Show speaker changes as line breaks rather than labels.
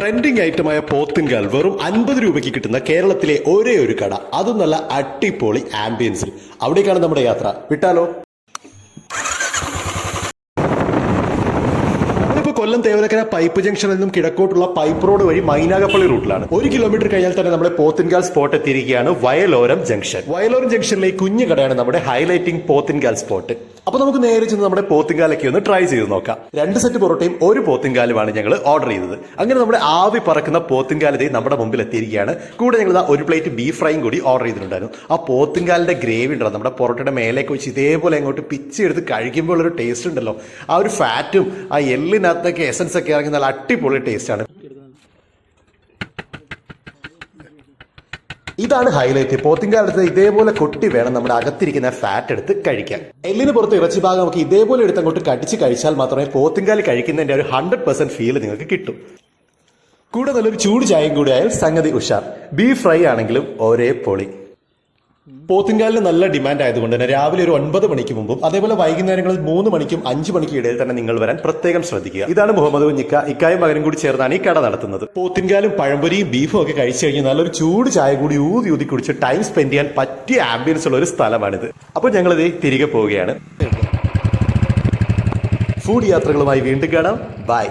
Trending ഐറ്റമായ പോത്തിൻകാൽ വെറും അൻപത് രൂപയ്ക്ക് കിട്ടുന്ന കേരളത്തിലെ ഒരേ ഒരു കട. അതും നല്ല അട്ടിപ്പൊളി ആംബിയൻസിൽ അവിടേക്കാണ് നമ്മുടെ യാത്ര. വിട്ടാലോ? കൊല്ലം തേവലക്കര പൈപ്പ് ജംഗ്ഷനിൽ നിന്നും കിടക്കോട്ടുള്ള പൈപ്പ് റോഡ് വഴി മൈനാഗപ്പള്ളി റൂട്ടിലാണ്. ഒരു കിലോമീറ്റർ കഴിഞ്ഞാൽ തന്നെ നമ്മുടെ പോത്തിൻകാൽ സ്പോട്ട് എത്തിയിരിക്കുകയാണ് വയലോരം ജംഗ്ഷൻ. വയലോരം ജംഗ്ഷനിലെ കുഞ്ഞു കടയാണ് നമ്മുടെ ഹൈലൈറ്റിംഗ് പോത്തിൻകാൽ സ്പോട്ട് അപ്പൊ നമുക്ക് നേരെ ചെന്ന് നമ്മുടെ പോത്തിങ്കാലൊക്കെ ഒന്ന് ട്രൈ ചെയ്ത് നോക്കാം. രണ്ട് സെറ്റ് പൊറോട്ടയും ഒരു പോത്തിങ്കാലുമാണ് ഞങ്ങൾ ഓർഡർ ചെയ്തത്. അങ്ങനെ നമ്മുടെ ആവി പറക്കുന്ന പോത്തിൻകാലതേ നമ്മുടെ മുമ്പിൽ എത്തിയിരിക്കുകയാണ്. കൂടെ ഞങ്ങൾ ഒരു പ്ലേറ്റ് ബീഫ് ഫ്രൈയും കൂടി ഓർഡർ ചെയ്തിട്ടുണ്ടായിരുന്നു. ആ പോത്തിങ്കാലിന്റെ ഗ്രേവി ഉണ്ടല്ലോ നമ്മുടെ പൊറോട്ടയുടെ മേലേക്ക് വെച്ച് ഇതേപോലെ അങ്ങോട്ട് പിച്ചി എടുത്ത് കഴിക്കുമ്പോൾ ഒരു ടേസ്റ്റ് ഉണ്ടല്ലോ. ആ ഒരു ഫാറ്റും ആ എല്ലിനകത്തൊക്കെ എസൻസ് ഒക്കെ ഇറങ്ങി നല്ല അടിപൊളി ടേസ്റ്റ് ഇതാണ് ഹൈലൈറ്റ് പോത്തിങ്കാലത്ത് ഇതേപോലെ കൊട്ടി വേണം നമ്മുടെ അകത്തിരിക്കുന്ന ഫാറ്റ് എടുത്ത് കഴിക്കാൻ. എല്ലിന് പുറത്ത് ഇറച്ചി ഭാഗം നമുക്ക് ഇതേപോലെ എടുത്ത് അങ്ങോട്ട് കടിച്ച് കഴിച്ചാൽ മാത്രമേ പോത്തിങ്കാലി കഴിക്കുന്നതിന്റെ ഒരു ഹൺഡ്രഡ് പെർസെന്റ് ഫീൽ നിങ്ങൾക്ക് കിട്ടും. കൂടെ നല്ലൊരു ചൂട് ചായയും കൂടി ആയാൽ സംഗതി ഉഷാർ. ബീഫ് ഫ്രൈ ആണെങ്കിലും ഒരേ പൊളി. പോത്തിൻകാലിന് നല്ല ഡിമാൻഡ് ആയതുകൊണ്ട് തന്നെ രാവിലെ ഒരു ഒൻപത് മണിക്ക് മുമ്പും അതേപോലെ വൈകുന്നേരങ്ങളിൽ മൂന്ന് മണിക്കും അഞ്ച് മണിക്കും ഇടയിൽ തന്നെ നിങ്ങൾ വരാൻ പ്രത്യേകം ശ്രദ്ധിക്കുക. ഇതാണ് മുഹമ്മദ് കുഞ്ഞിക്ക ഇക്കായും മകനും കൂടി ചേർന്നാണ് ഈ കട നടത്തുന്നത്. പോത്തിൻകാലും പഴംപൊരിയും ബീഫും ഒക്കെ കഴിച്ചു കഴിഞ്ഞാൽ നല്ലൊരു ചൂട് ചായ കൂടി ഊതി ഊതി കുടിച്ച് ടൈം സ്പെൻഡ് ചെയ്യാൻ പറ്റിയ ആംബിയൻസ് ഉള്ള ഒരു സ്ഥലമാണിത്. അപ്പോൾ ഞങ്ങളിത് തിരികെ പോവുകയാണ്. ഫുഡ് യാത്രകളുമായി വീണ്ടും കാണാം. ബൈ